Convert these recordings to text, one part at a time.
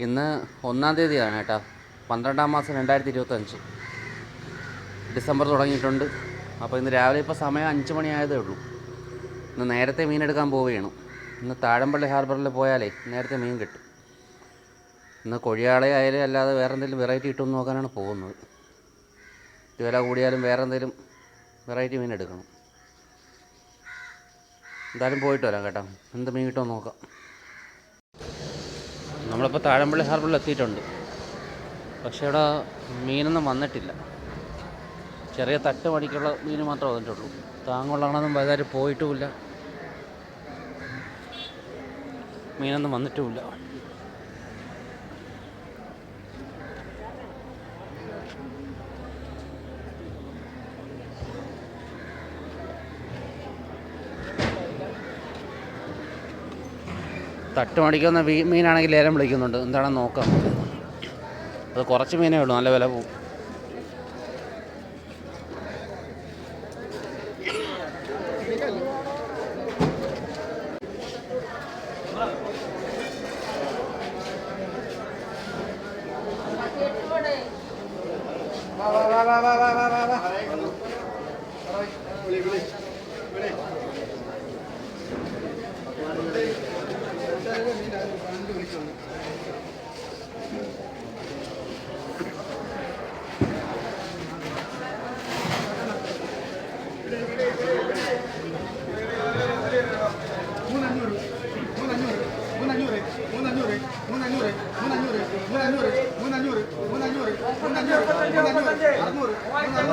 ഇന്ന് ഒന്നാം തീയതിയാണ് കേട്ടോ. പന്ത്രണ്ടാം മാസം രണ്ടായിരത്തി ഇരുപത്തഞ്ച് ഡിസംബർ തുടങ്ങിയിട്ടുണ്ട്. അപ്പോൾ ഇന്ന് രാവിലെ ഇപ്പോൾ സമയം അഞ്ച് മണിയായതേ ഉള്ളൂ. ഇന്ന് നേരത്തെ മീൻ എടുക്കാൻ പോവുകയാണ്. ഇന്ന് താഴമ്പള്ളി ഹാർബറിൽ പോയാലേ നേരത്തെ മീൻ കിട്ടും. ഇന്ന് കൊഴിയാളെ ആയാലും അല്ലാതെ വേറെ എന്തെങ്കിലും വെറൈറ്റി കിട്ടുമെന്ന് നോക്കാനാണ് പോകുന്നത്. വില കൂടിയാലും വേറെ എന്തെങ്കിലും വെറൈറ്റി മീൻ എടുക്കണം. എന്തായാലും പോയിട്ട് വരാം കേട്ടോ. എന്ത് മീൻ കിട്ടുമെന്ന് നോക്കാം. നമ്മളിപ്പോൾ താഴമ്പള്ളി ഹാർബറിൽ എത്തിയിട്ടുണ്ട്. പക്ഷേ ഇവിടെ മീനൊന്നും വന്നിട്ടില്ല. ചെറിയ തട്ട് മണിക്കുള്ള മീൻ മാത്രമേ വന്നിട്ടുള്ളൂ. താങ്ങുള്ളതാണെന്നും വലുതായിട്ട് പോയിട്ടുമില്ല. മീനൊന്നും വന്നിട്ടുമില്ല. തട്ട് മടിക്കുന്ന വീ- മീനാണെങ്കിൽ ലേലം വിളിക്കുന്നുണ്ട്. എന്താണെന്ന് നോക്കാം. അത് കുറച്ച് മീനേ ഉള്ളൂ. നല്ല വില പോവും. മൂന്നഞ്ഞൂറ്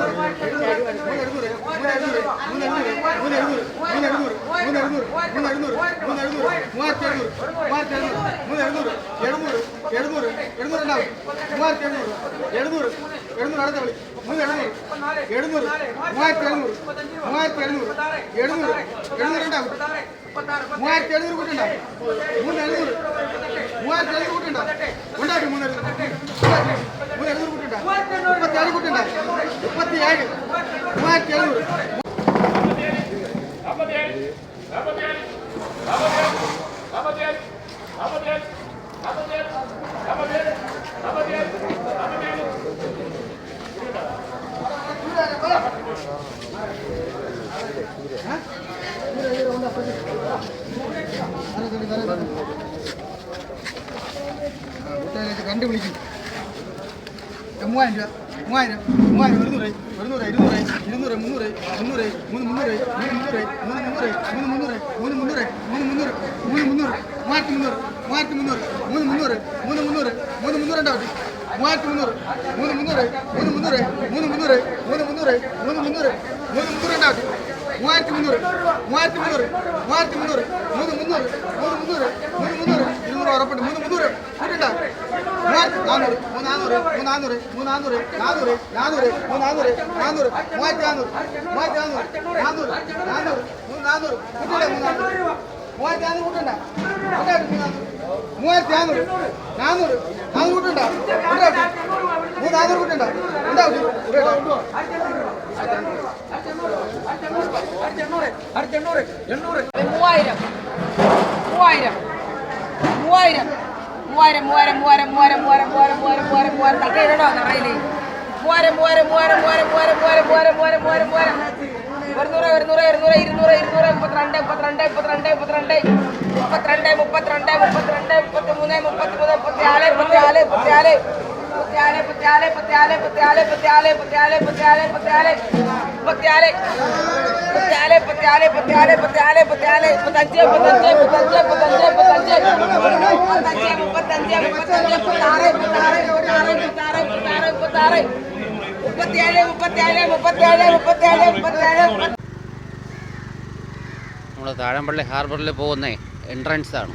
മൂന്ന് എഴുന്നൂറ് മൂന്ന് എഴുന്നൂറ് മൂന്ന് എഴുന്നൂറ് മൂവായിരത്തി എഴുന്നൂറ് മൂവായിരത്തി എഴുന്നൂറ് മൂന്ന് എഴുന്നൂറ് എഴുന്നൂറ് எழுநூறு எழுநூறு ரெண்டாவது மூவாயிரத்தி எழுநூறு எழுநூறு எழுநூறு அடுத்த வழி. மூணு எழுநூறு எழுநூறு மூவாயிரத்தி எழுநூறு மூவாயிரத்தி எழுநூறு எழுநூறு எழுநூறு ரெண்டாவது மூவாயிரத்தி எழுநூறு கூட்டண்டா மூணு எழுநூறு மூவாயிரத்தி எழுநூறு கூட்டண்டா உண்டாட்டி மூணு மூணு எழுநூறு கூட்டண்டா முப்பத்தி ஏழு கூட்டண்டா முப்பத்தி ஏழு மூவாயிரத்தி எழுநூறு. நாற்பத்தி ஏழு കണ്ടുപിടിക്കും മൂവായിരം രൂപ മൂവായിരം മൂവായിരം ഒരുന്നൂറ് ഒരുന്നൂറ് ഇരുന്നൂറ് ഇരുന്നൂറ് മുന്നൂറ് മുന്നൂറ് മൂന്ന് മുന്നൂറ് മൂന്ന് മുന്നൂറ് മൂന്ന് മുന്നൂറ് മൂന്ന് മുന്നൂറ് മൂന്ന് മുന്നൂറ് മൂന്ന് മുന്നൂറ് മൂന്ന് മുന്നൂറ് മൂവായിരത്തി മുന്നൂറ് മൂവായിരത്തി മുന്നൂറ് മൂന്ന് മുന്നൂറ് മൂന്ന് മുന്നൂറ് മൂന്ന് മുന്നൂറ് ഉണ്ടാവും മൂവായിരത്തി മുന്നൂറ് മൂന്ന് മുന്നൂറ് മൂന്ന് മുന്നൂറ് മൂന്ന് മുന്നൂറ് മൂന്ന് മുന്നൂറ് മൂന്ന് മുന്നൂറ് മൂന്ന് മുന്നൂറ് ഉണ്ടാവും മൂവായിരത്തി മുന്നൂറ് മൂവായിരത്തി മുന്നൂറ് മൂവായിരത്തി മുന്നൂറ് മൂന്ന് മുന്നൂറ് മൂന്ന് മുന്നൂറ് മൂന്ന് മുന്നൂറ് ഇരുന്നൂറ് ഉറപ്പുണ്ട് മൂന്ന് മുന്നൂറ് കൂട്ടുണ്ടാവും മൂവായിരത്തി നാനൂറ് നാനൂറ് നാനൂറ് നാനൂറ് നാനൂറ് നാനൂറ് കൂട്ടണ്ട മൂവായിരം മൂവായിരം മൂവായിരം. മൂവായിരം മൂവായിരം മൂവായിരം മൂവായിരം മൂവായിരം മൂവായിരം മൂവായിരം മൂവായിരം മൂവായിരം തട്ടേ ഇടണോ നിറയിൽ മൂവായിരം മൂവായിരം മൂവായിരം മൂവായിരം മൂവായിരം മൂവായിരം മൂവായിരം മൂവായിരം മൂവായിരം ഒരുന്നൂറ് ഒരുന്നൂറ് ഇരുന്നൂറ് ഇരുന്നൂറ് ഇരുന്നൂറ് മുപ്പത്തിരണ്ട് മുപ്പത്തിരണ്ട് മുപ്പത്തിരണ്ട് മുപ്പത്തിരണ്ട് മുപ്പത്തിരണ്ട് മുപ്പത്തിരണ്ട് മുപ്പത്തിരണ്ട് മുപ്പത്തിമൂന്ന് മുപ്പത്തിമൂന്ന് മുപ്പത്തിനാല് മുപ്പത്തിനാല് മുപ്പത്തിനാല് മുപ്പത്തിനാല് മുപ്പത്തിനാല് മുപ്പത്തിനാല് മുപ്പത്തിനാല് മുപ്പത്തിനാല് മുപ്പത്തിനാല് മുപ്പത്തിനാല് മുപ്പത്തിനാല് മുപ്പത്തിനാല് മുപ്പത്തിനാല് മുപ്പത്തിനാല് മുപ്പത്തിനാല് മുപ്പത്തിനാല് മുപ്പത്തഞ്ച് മുപ്പത്തഞ്ച് മുപ്പത്തഞ്ച് മുപ്പത്തഞ്ച് മുപ്പത്തഞ്ച് മുപ്പത്തഞ്ച് മുപ്പത്തഞ്ച് മുപ്പത്തഞ്ച് മുപ്പത്താറ് മുപ്പത്താറ് മുപ്പത്താറ് മുപ്പത്താറ് മുപ്പത്താറ് മുപ്പത്താറ് മുപ്പത്തിയേഴ് മുപ്പത്തിയേഴ് മുപ്പത്തിയേഴ് മുപ്പത്തിയേഴ് മുപ്പത്തിയേഴ് മുപ്പത്തി നമ്മൾ താഴമ്പള്ളി ഹാർബറിൽ പോകുന്ന എൻട്രൻസ് ആണ്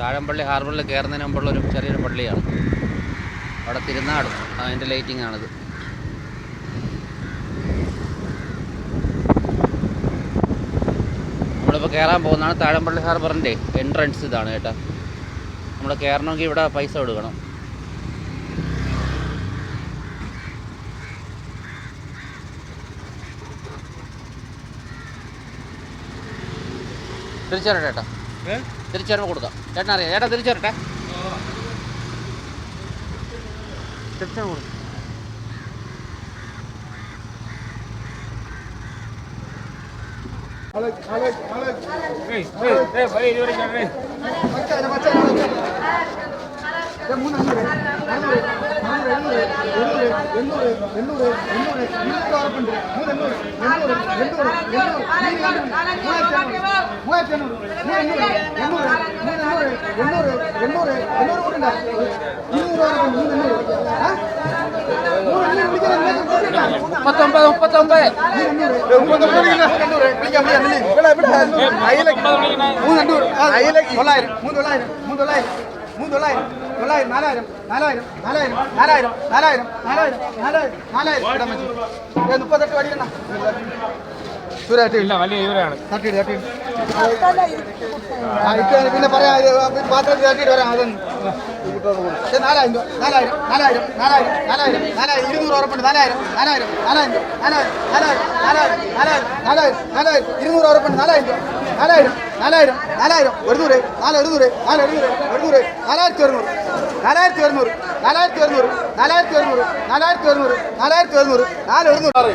താഴമ്പള്ളി ഹാർബറിൽ കയറുന്നതിന് മുമ്പുള്ള ഒരു ചെറിയൊരു പള്ളിയാണ് അവിടെ തിരുനാടും. അതിന്റെ ലൈറ്റിംഗ് ആണിത്. നമ്മളിപ്പോൾ കയറാൻ പോകുന്നതാണ് താഴമ്പള്ളി ഹാർബറിന്റെ എൻട്രൻസ് ഇതാണ് കേട്ടോ. നമ്മൾ കയറണമെങ്കിൽ ഇവിടെ പൈസ കൊടുക്കണം. ഏ? തിരിച്ചു തരട്ടെ ചേട്ടാ തിരിച്ചു തരുമ്പോൾ കൊടുക്കാം. ചേട്ടനറിയാം. ചേട്ടാ തിരിച്ചു திருச்செங்கோடு எண்ணூறு எண்ணூறு எண்ணூறு எண்ணூறு எண்ணூறு எண்ணூறு വിളിക്കാൻ മുപ്പത്തൊമ്പത്. നാലായിരം മുപ്പത്തെട്ട് വടിക്കണ്ട ഇല്ല വലിയ ഇവരാണ് തട്ടിയിട്ട് തട്ടിയിട്ട് ആ ഇട്ട് പിന്നെ പറയാം ഇത് പാത്രത്തിൽ തട്ടിയിട്ട് വരാം അതൊന്നും ഇത് നാലായിരം രൂപ നാലായിരം നാലായിരം നാലായിരം നാലായിരം നാലായിരം ഇരുന്നൂറ് ഉറപ്പുണ്ട് നാലായിരം നാലായിരം നാലായിരം രൂപ നാലായിരം നാലായിരം നാലായിരം നാലായിരം നാലായിരം നാലായിരം ഇരുന്നൂറ് ഉറപ്പുണ്ട് നാലായിരം രൂപ നാലായിരം നാലായിരം നാലായിരം ഒരുന്നൂറ് നാല് ഒരുന്നൂറ് നാല് ഒരുന്നൂറ് ഒരുന്നൂറ് നാലായിരത്തി ഒരുന്നൂറ് നാലായിരത്തി ഒരുന്നൂറ് നാലായിരത്തി ഒരുന്നൂറ് നാലായിരത്തി ഒരുന്നൂറ് നാലായിരത്തി ഒരുന്നൂറ് നാലായിരത്തി ഒരുന്നൂറ് നാല് ഒരുന്നൂറ്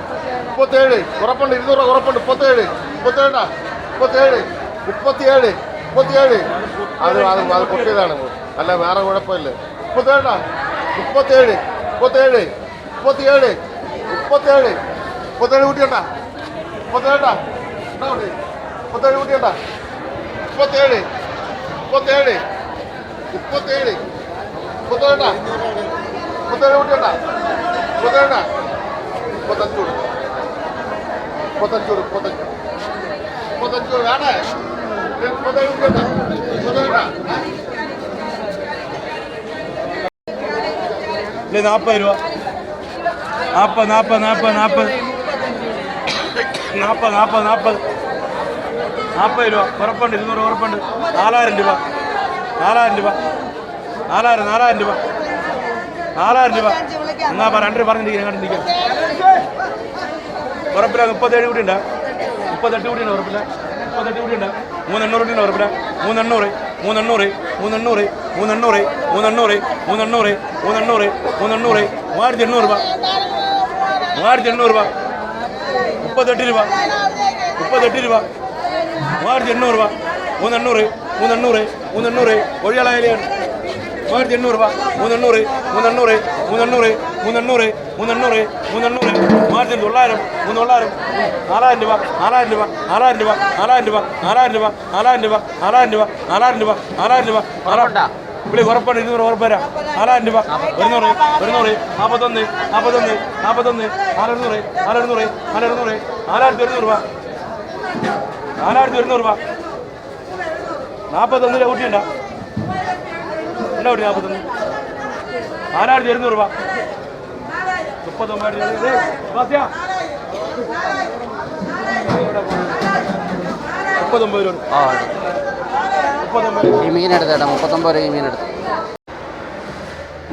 മുപ്പത്തേഴ്. ഉറപ്പുണ്ട്. ഇരുന്നൂറ് ഉറപ്പുണ്ട്. മുപ്പത്തേഴ്. മുപ്പത്തേഴാ മുപ്പത്തേഴ്. മുപ്പത്തിയേഴ്. മുപ്പത്തിയേഴ്. അത് അത് അത് പൊട്ടിയതാണ്. അല്ല വേറെ കുഴപ്പമില്ല. മുപ്പത്തേഴാ മുപ്പത്തേഴ്. മുപ്പത്തേഴ്. മുപ്പത്തിയേഴ്. മുപ്പത്തേഴ്. മുപ്പത്തേഴ് കുട്ടിയുണ്ടാ. മുപ്പത്തേഴാ മുപ്പത്തേഴ് കുട്ടിയുണ്ടാ. മുപ്പത്തേഴ്. മുപ്പത്തേഴ്. മുപ്പത്തേഴ്. മുപ്പത്തേഴാ മുപ്പത്തേഴ് കുട്ടിയുണ്ടാ. മുപ്പത്തേഴാ മുപ്പത്തഞ്ചൂട് മുപ്പത്തഞ്ചൂട് മുപ്പത്തഞ്ച്. മുപ്പത്തഞ്ചൂട് വേണേ മുപ്പത്തേഴ് മുപ്പത്തേഴാ നാൽപ്പത് രൂപ. നാൽപ്പത് നാൽപ്പത് നാൽപ്പത് നാൽപ്പത് നാൽപ്പത് നാൽപ്പത് നാൽപ്പത് നാൽപ്പത് രൂപ. ഉറപ്പുണ്ട് ഇരുന്നൂറ് ഉറപ്പുണ്ട്. നാലായിരം രൂപ. നാലായിരം രൂപ. നാലായിരം നാലായിരം രൂപ. നാലായിരം രൂപ. എന്നാ രണ്ട് പറഞ്ഞിരിക്കും കണ്ടിരിക്കാം ഉറപ്പില്ല മുപ്പത്തേഴ് കൂടി ഉണ്ട് മുപ്പത്തെട്ട് കൂടി ഉണ്ട് ഉറപ്പില്ല മുപ്പത്തെട്ട് കൂടി ഉണ്ട് മൂന്നെണ്ണൂറ് കൂടി ഉണ്ട് ഉറപ്പില്ല മൂന്നെണ്ണൂറ് മൂന്നെണ്ണൂറ് മൂന്നെണ്ണൂറ് മൂന്നെണ്ണൂറ് മൂന്നെണ്ണൂറ് മൂന്നെണ്ണൂറ് മൂന്നെണ്ണൂറ് മൂന്നെണ്ണൂറ് മൂവായിരത്തി എണ്ണൂറ് രൂപ മൂവായിരത്തി എണ്ണൂറ് രൂപ മുപ്പത്തെട്ട് രൂപ മുപ്പത്തെട്ട് രൂപ മൂവായിരത്തി എണ്ണൂറ് രൂപ മൂന്നെണ്ണൂറ് മൂന്നെണ്ണൂറ് മൂന്നെണ്ണൂറ് ഒഴിയാളായാലും മൂവായിരത്തി എണ്ണൂറ് രൂപ മൂന്നെണ്ണൂറ് മൂന്നെണ്ണൂറ് മൂന്നെണ്ണൂറ് മൂന്നെണ്ണൂറ് മൂന്നെണ്ണൂറ് മൂന്നെണ്ണൂറ് മൂവായിരത്തി തൊള്ളായിരം മൂന്ന് തൊള്ളായിരം നാലായിരം രൂപ നാലായിരം രൂപ നാലായിരം രൂപ നാലായിരം രൂപ നാലായിരം രൂപ നാലായിരം രൂപ നാലായിരം രൂപ നാലായിരം രൂപ നാലായിരം രൂപ ഉറപ്പുണ്ടോ? ഇവിടെ ഉറപ്പാണ് ഇരുന്നൂറ് ഉറപ്പ് തരാം നാലായിരം രൂപ ഒരുന്നൂറ് ഒരുന്നൂറ് നാൽപ്പത്തൊന്ന് നാൽപ്പത്തൊന്ന് നാൽപ്പത്തൊന്ന് നാലെഴുന്നൂറ് നാലെഴുന്നൂറ് നാലെഴുന്നൂറ് നാലായിരത്തി ഒരുന്നൂറ് രൂപ നാലായിരത്തി ഒരുന്നൂറ് രൂപ നാൽപ്പത്തൊന്നിലെ ഊട്ടിയുണ്ട എന്താ ഊട്ടി നാൽപ്പത്തൊന്ന് നാലായിരത്തി ഒരുന്നൂറ് രൂപ മുപ്പത്തൊമ്പത് മുപ്പത്തൊമ്പത് രൂപ ആ ഈ മീൻ എടുത്തേട്ടാ മുപ്പത്തൊമ്പത് രൂപ ഈ മീൻ എടുത്ത്.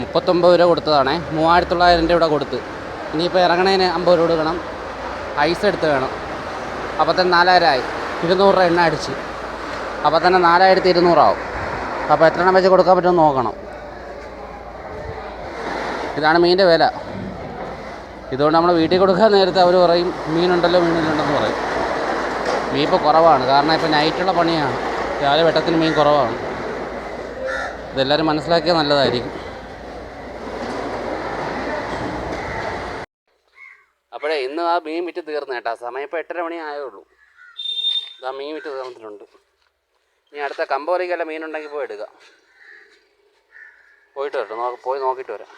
മുപ്പത്തൊമ്പത് രൂപ കൊടുത്തതാണേ. മൂവായിരത്തി തൊള്ളായിരം രൂപ ഇവിടെ കൊടുത്ത്. ഇനിയിപ്പോൾ ഇറങ്ങണതിന് അമ്പത് രൂപ കൊടുക്കണം. ഐസ് എടുത്ത് വേണം. അപ്പോൾ തന്നെ നാലായിരം ആയി. ഇരുന്നൂറ് രൂപ എണ്ണ അടിച്ച്. അപ്പോൾ തന്നെ നാലായിരത്തി ഇരുന്നൂറാവും അപ്പോൾ എത്ര എണ്ണം വെച്ച് കൊടുക്കാൻ പറ്റുമെന്ന് നോക്കണം. ഇതാണ് മീനിന്റെ വില. ഇതുകൊണ്ട് നമ്മൾ വീട്ടിൽ കൊടുക്കാൻ നേരത്തെ അവർ പറയും മീനുണ്ടല്ലോ മീനിലുണ്ടെന്ന് പറയും. മീൻ ഇപ്പോൾ കുറവാണ്. കാരണം ഇപ്പോൾ നൈറ്റുള്ള പണിയാണ്. രാവിലെ വെട്ടത്തിന് മീൻ കുറവാണ്. ഇതെല്ലാവരും മനസ്സിലാക്കിയാൽ നല്ലതായിരിക്കും. അപ്പോഴേ ഇന്ന് ആ മീൻ വിറ്റ് തീർന്നു കേട്ടോ. സമയം ഇപ്പോൾ എട്ടര മണി ആയേ ഉള്ളൂ ഇതാ മീൻ വിറ്റ് തീർന്നിട്ടുണ്ട്. ഇനി അടുത്ത കമ്പോറിക്കല്ല മീനുണ്ടെങ്കിൽ പോയി എടുക്കാം. പോയിട്ട് വരട്ടെ. നോക്ക് പോയി നോക്കിയിട്ട് വരാം.